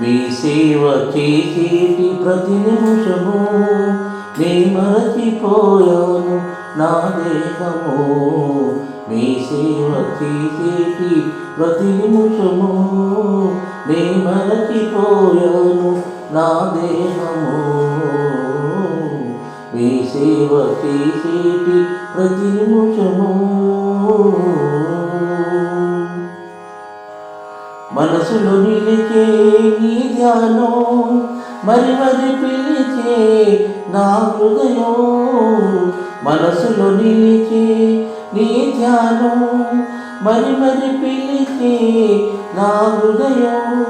మీ సేవ చేసేటి ప్రతి నిమిషము నే మరచిపోయాను నా దేహము. మీ సేవ చేసేటి ప్రతి నిమిషము నే మరచిపోయాను నా దేహము. మీ సేవ చేసేటి ప్రతి నిమిషము మనసులు నిలిచే నీ ధ్యానం మరి మరి పిలిచే నా హృదయం. మనసులు నిలిచే నీ ధ్యానం మరి మరి పిలిచే నా హృదయం.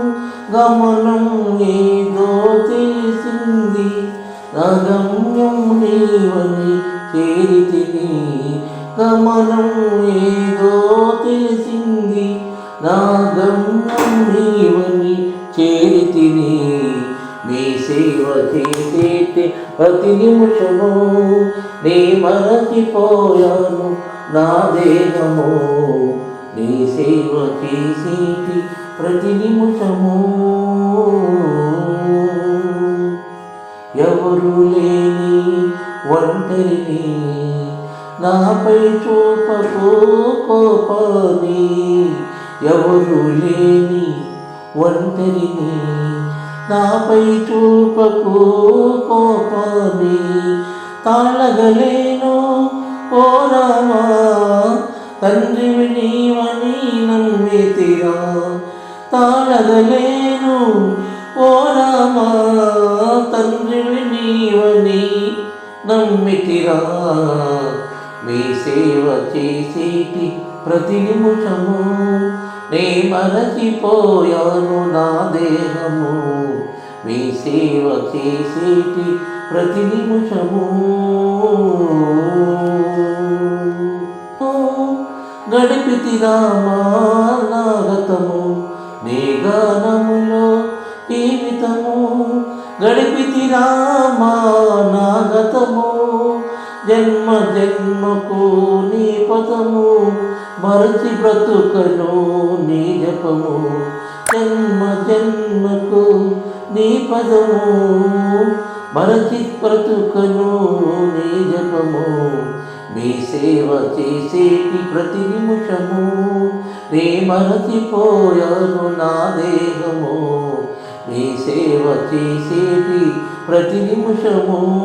గమనం ఏదో తెలిసింది గమ్యం నీవని చేరితిని. గమనం ఏదో తెలిసింది నా గమ్యం నీవని చేరితిని మీ సేవ చేసేటి ప్రతి నిమిషము నీ మరచిపోయాను నా దేహము నీ సేవ చేసేటి ప్రతి నిమిషము ఎవరు లేని ఒంటరిని నాపై చూపకు కోపాని ఎవరు లేని ఒంటరిని నాపై చూపకు కోపాన్ని తాళగలేను ఓ రామా తండ్రివి నీవని నమ్మితిరా. తాళగలేను ఓ రామా తండ్రివి నీవని నమ్మితిరా. మీ సేవ చేసేటి ప్రతి నిమిషము నీ మరచిపోయాను నా దేహము. మీ సేవ చేసేటి ప్రతి నిమిషము. గడిపితిరా నాగతము నీ గానములో జీవితము. గడిపితిరా నాగతము జన్మ జన్మకు నీ పదము. మరచి బ్రతుకను నీ జపము. జన్మ జన్మకు నీ పదము. మరచి బ్రతుకను నీ జపము. మీ సేవ చేసేటి ప్రతి నిమిషము. నీ మరచిపోయాను నా దేహము. మీ సేవ చేసేటి ప్రతి నిమిషము.